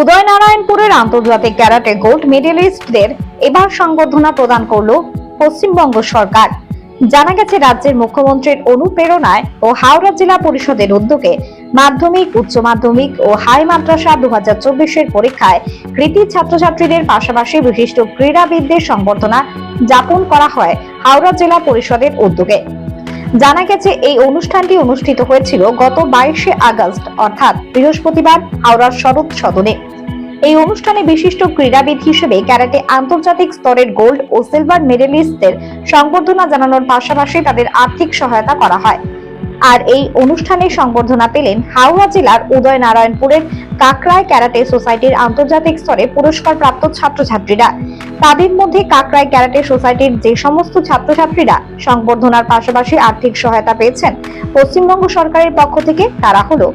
উদয়নারায়ণপুরের আন্তর্জাতিক karate gold মেডেলিস্টদের এবার সংবর্ধনা প্রদান করল পশ্চিমবঙ্গ সরকার। জানা গেছে, রাজ্যের মুখ্যমন্ত্রীর অনুপ্রেরণায় ও হাওড়া জেলা পরিষদের উদ্যোগে মাধ্যমিক, উচ্চ মাধ্যমিক ও হাই মাদ্রাসা দু হাজার চব্বিশের পরীক্ষায় কৃতি ছাত্রছাত্রীদের পাশাপাশি বিশিষ্ট ক্রীড়াবিদদের সংবর্ধনা যাপন করা হয় হাওড়া জেলা পরিষদের উদ্যোগে। জানা গেছে, এই অনুষ্ঠানটি অনুষ্ঠিত হয়েছিল গত বাইশে আগস্ট, অর্থাৎ বৃহস্পতিবার হাওড়ার শরৎ সদনে। এই অনুষ্ঠানে বিশিষ্ট ক্রীড়াবিদ হিসেবে ক্যারাটে আন্তর্জাতিক স্তরের গোল্ড ও সিলভার মেডেলিস্টদের সংবর্ধনা জানানোর পাশাপাশি তাদের আর্থিক সহায়তা করা হয়। আর এই অনুষ্ঠানে সংবর্ধনা পেলেন হাওড়া জেলার উদয়নারায়ণপুরের কাকরায় ক্যারাটে সোসাইটির আন্তর্জাতিক স্তরে পুরস্কার প্রাপ্ত ছাত্রছাত্রীরা। তাদের মধ্যে কাকরাই ক্যারাটে সোসাইটির যে সমস্ত ছাত্রছাত্রীরা সংবর্ধনার পাশাপাশি আর্থিক সহায়তা পেয়েছেন, পশ্চিমবঙ্গ সরকারের পক্ষ থেকে তারা হলো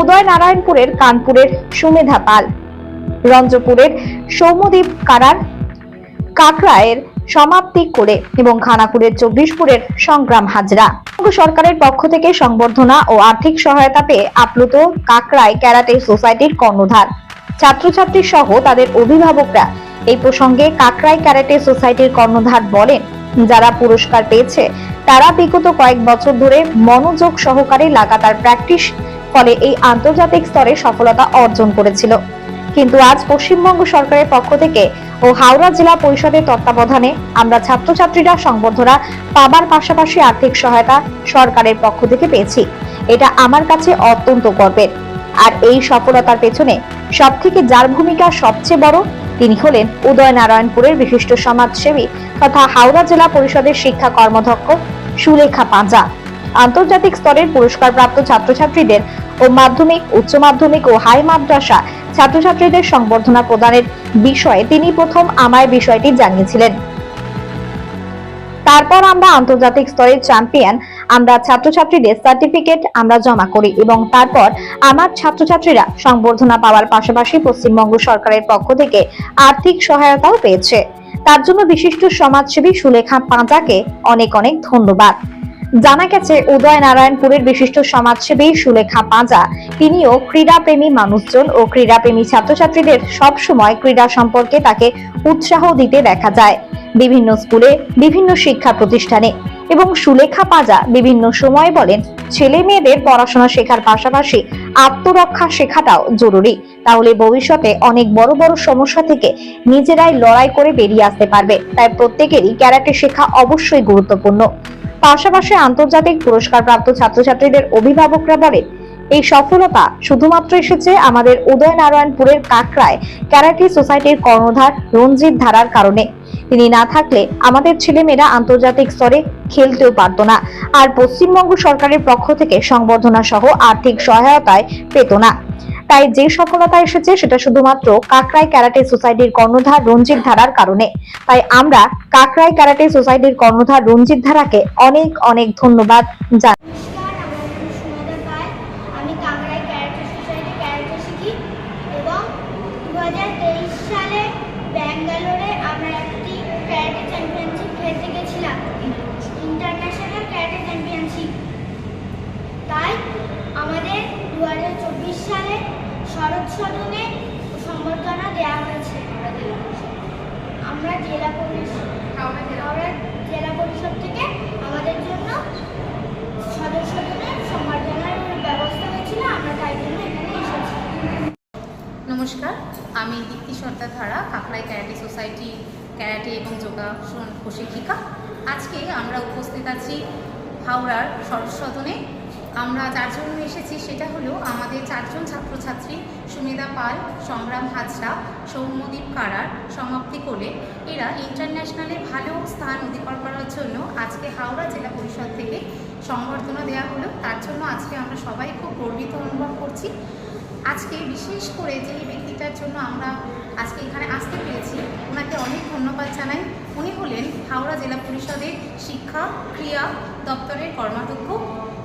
উদয় নারায়ণপুরের কানপুরের সুমেধা পাল, রঞ্জপুরের সৌম্যদীপ কারার কাকরায়ের সমাপ্তি করে এবং খানাকুড়ের চব্বিশপুরের সংগ্রাম হাজরা। সরকারের পক্ষ থেকে সংবর্ধনা ও আর্থিক সহায়তা পেয়ে আপ্লুত কাকরাই ক্যারাটে সোসাইটির কর্ণধার। ছাত্রছাত্রী সহ তাদের অভিভাবকরা এই প্রসঙ্গে কাকরাই ক্যারাটে সোসাইটির কর্ণধার বলেন, যারা পুরস্কার পেয়েছে, তারা বিগত কয়েক বছর ধরে মনোযোগ সহকারে লাগাতার প্র্যাকটিস, ফলে এই আন্তর্জাতিক স্তরে সফলতা অর্জন করেছিল। কিন্তু আজ পশ্চিমবঙ্গ সরকারের পক্ষ থেকে ও হাওড়া জেলা পরিষদের তত্ত্বাবধানে আমরা ছাত্রছাত্রীরা সংবর্ধনা পাবার পাশাপাশি আর্থিক সহায়তা সরকারের পক্ষ থেকে পেয়েছি। এটা আমার কাছে অত্যন্ত গর্বের। আর এই সফলতার পেছনে সব থেকে যার ভূমিকা সবচেয়ে বড়, তিনি হলেন উদয় নারায়ণপুরের বিশিষ্ট সমাজসেবী তথা হাওড়া জেলা পরিষদের শিক্ষা কর্মধ্যক্ষ সুলেখা পাঁজা। আন্তর্জাতিক স্তরের পুরস্কারপ্রাপ্ত ছাত্রছাত্রীদের ও মাধ্যমিক, উচ্চ মাধ্যমিক ও হাই মাদ্রাসা ছাত্রছাত্রীদের সংবর্ধনা প্রদানের বিষয়ে তিনি প্রথম আমায় বিষয়টি জানিয়েছিলেন। তারপর আমরা আন্তর্জাতিক স্তরের চ্যাম্পিয়ন, আমরা ছাত্রছাত্রীদের সার্টিফিকেট আমরা জমা করি এবং তারপর আমার ছাত্রছাত্রীরা সংবর্ধনা পাওয়ার পাশাপাশি পশ্চিমবঙ্গ সরকারের পক্ষ থেকে আর্থিক সহায়তাও পেয়েছে। তার জন্য বিশিষ্ট সমাজসেবী সুলেখা পাঁজাকে অনেক অনেক ধন্যবাদ। জানা গেছে উদয় নারায়ণপুরের বিশিষ্ট সমাজসেবী সুলেখা পাঁজা। তিনিও ক্রীড়াপ্রেমী মানুষজন ও ক্রীড়াপ্রেমী ছাত্রছাত্রীদের সব সময় ক্রীড়া সম্পর্কে তাকে উৎসাহ দিতে দেখা যায়। বিভিন্ন স্কুলে, বিভিন্ন শিক্ষা প্রতিষ্ঠানে এবং সুলেখা পাজা বিভিন্ন সময় বলেন ছেলে মেয়েদের পড়াশোনা শেখার পাশাপাশি আত্মরক্ষা শেখাটাও জরুরি। তাহলে ভবিষ্যতে অনেক বড় বড় সমস্যা থেকে নিজেরাই লড়াই করে বেরিয়ে আসতে পারবে। তাই প্রত্যেকেরই ক্যারাটে শেখা অবশ্যই গুরুত্বপূর্ণ। পাশাপাশি আন্তর্জাতিক পুরস্কারপ্রাপ্ত ছাত্রছাত্রীদের অভিভাবকরা বলেন এই সফলতা শুধুমাত্র এসেছে আমাদের উদয় নারায়ণপুরের কাকরায় ক্যারাটি সোসাইটির কর্ণধার রঞ্জিত ধারার কারণে। তিনি না থাকলে আমাদের ছেলেমেয়েরা আন্তর্জাতিক স্তরে খেলতেও পারত না আর পশ্চিমবঙ্গ সরকারের পক্ষ থেকে সংবর্ধনা সহ আর্থিক সহায়তায় পেত না। তাই যে সফলতা এসেছে সেটা শুধুমাত্র কাকরাই ক্যারাটে সোসাইটির কর্ণধার রঞ্জিত ধারার কারণে। তাই আমরা কাকরাই ক্যারাটে সোসাইটির কর্ণধার রঞ্জিত ধারাকে অনেক অনেক ধন্যবাদ জানাই আমাদের দু হাজার চব্বিশ সালে শরৎ সদনে সম্বর্ধনা দেওয়া হয়েছে আমরা জেলা পরিষদ হাওড়া জেলা পরিষদ থেকে আমাদের জন্য সদস্যদের সম্বর্ধনার ব্যবস্থা হয়েছিল আমরা তাই জন্য এখানে এসেছি। নমস্কার আমি দীপ্তি সর্দার ধারা কাকড়াই ক্যারাটে সোসাইটি ক্যারাটে এবং যোগাসন প্রশিক্ষিকা। আজকে আমরা উপস্থিত আছি হাওড়ার সদনে। আমরা চারজন এসেছি, সেটা হলো আমাদের চারজন ছাত্রছাত্রী সুমেদা পাল সংগ্রাম হাজরা, সৌম্যদীপ কারার, সমাপ্তি কোলে। এরা ইন্টারন্যাশনালে ভালো স্থান অধিকার করার জন্য আজকে হাওড়া জেলা পরিষদ থেকে সংবর্ধনা দেওয়া হলো। তার জন্য আজকে আমরা সবাই খুব গর্বিত অনুভব করছি। আজকে বিশেষ করে যে ব্যক্তিটার জন্য আমরা আজকে এখানে আসতে পেরেছি, ওনাকে অনেক ধন্যবাদ জানাই। উনি হলেন হাওড়া জেলা পরিষদের শিক্ষা, ক্রিয়া দপ্তরের কর্মাধ্যক্ষ।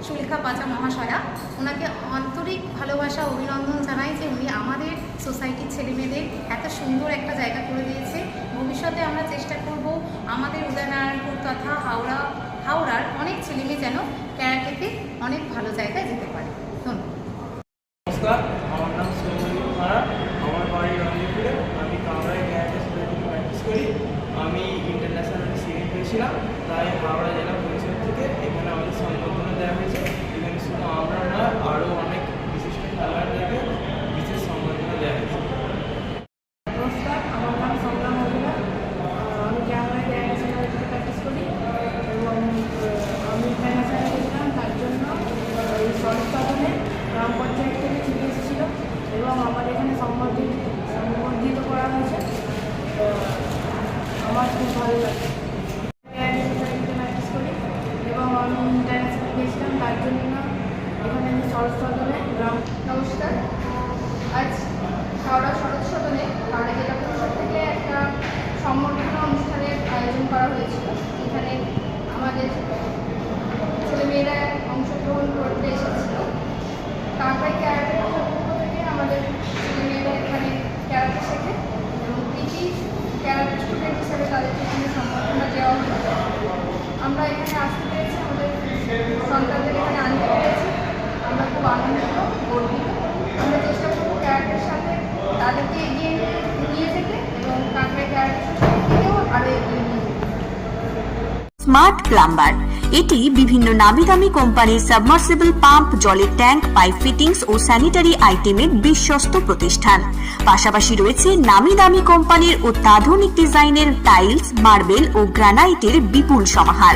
সুলেখা পাচা মহাশয়া। ওনাকে আন্তরিক ভালোবাসা, অভিনন্দন জানাই যে উনি আমাদের সোসাইটির ছেলেমেয়েদের এত সুন্দর একটা জায়গা করে দিয়েছে। ভবিষ্যতে আমরা চেষ্টা করব আমাদের উদয়নারায়ণপুর তথা হাওড়া, হাওড়ার অনেক ছেলেমেয়ে যেন ক্যারাটেতে অনেক ভালো জায়গায় যেতে পারে ধন্যবাদ নমস্কার আমার নাম সৌমিক খাড়া আমার বাড়ি এসেছিলাম তাই হাওড়া জেলা পরিষদ থেকে এখানে আমাদের সংবর্ধনা দেওয়া হয়েছে এখানে শুধু আমরা না আরও অনেক বিশিষ্ট খেলোয়াড়দেরকে বিশেষ সংবর্ধনা দেওয়া হয়েছে নমস্কার আমার নাম সংগ্রাম হাজরা আমি ক্যামেরায় ক্যামেরা চ্যানেলে প্র্যাকটিস করি এবং আহ, আমি ক্যামেরা চ্যানেলে গেছিলাম তার জন্য আহ, এই সরস্তাদনে গ্রাম পঞ্চায়েত থেকে ছুটে এসেছিল এবং আমার এখানে সম্বর্ধিত সম্বর্ধিত করা হয়েছে তো আমার খুব ভালো লাগে ক্যারাটে সোসাইটিতে প্র্যাকটিস করি আমি ইন্টারন্যাশনাল গেছিলাম তার জন্য এখানে যে সরস্তাদনে গ্রাম নমস্কার। আজ হাওড়া শরৎ সদনে হাওড়া জেলা পরিষদ থেকে একটা সম্বর্ধনা অনুষ্ঠানের আয়োজন করা হয়েছিল। এখানে আমাদের ছেলেমেয়েরা অংশগ্রহণ করতে এসেছিল। কাঁকড়াই ক্যারাটে পক্ষ থেকে আমাদের ছেলেমেয়েরা এখানে ক্যারাটে শেখে এবং কৃতি ক্যারাটে স্টুডেন্ট হিসেবে তাদেরকে এখানে সম্বর্ধনা দেওয়া হলো। আমরা এখানে আসতে সন্তানদের এখানে আনতে পেরেছি। আমরা খুব আনন্দিত, গর্বিত। আমরা চেষ্টা করব ক্যারাটের সাথে তাদেরকে এগিয়ে নিয়ে যেতে এবং আরও এগিয়ে নিয়ে স্মার্ট প্লাম্বার এটি বিভিন্ন নামি দামি কোম্পানির সাবমার্সিবল পাম্প জলের ট্যাঙ্ক পাইপ ফিটিংস ও স্যানিটারি আইটেমের বিশ্বস্ত প্রতিষ্ঠান। পাশাপাশি রয়েছে নামি দামি কোম্পানির অত্যাধুনিক ডিজাইনের টাইলস মার্বেল ও গ্রানাইটের বিপুল সমাহার।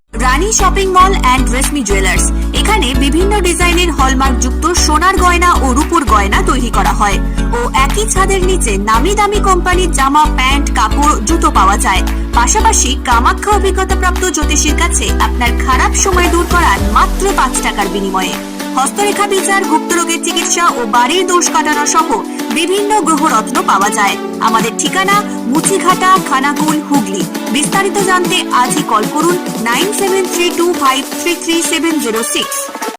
Rani shopping mall and Reshmi jewellers. এখানে বিভিন্ন ডিজাইনের হলমার্ক যুক্ত সোনার গয়না ও রূপোর গয়না তৈরি করা হয়। ও একই ছাদের নিচে নামি দামি কোম্পানির জামা, প্যান্ট, কাপড়, জুতো পাওয়া যায়। পাশাপাশি কামাখ্যা অভিজ্ঞতাপ্রাপ্ত জ্যোতিষীর কাছে আপনার খারাপ সময় দূর করার মাত্র পাঁচ টাকার বিনিময়ে। হস্তরেখা বিচার, গুপ্তরোগের চিকিৎসা ও বাড়ির দোষ কাটানো সহ বিভিন্ন গ্রহরত্ন পাওয়া যায়। আমাদের ঠিকানা মুচিঘাটা খানাকুল হুগলি। বিস্তারিত জানতে আজই কল করুন nine seven three two five three three seven zero six.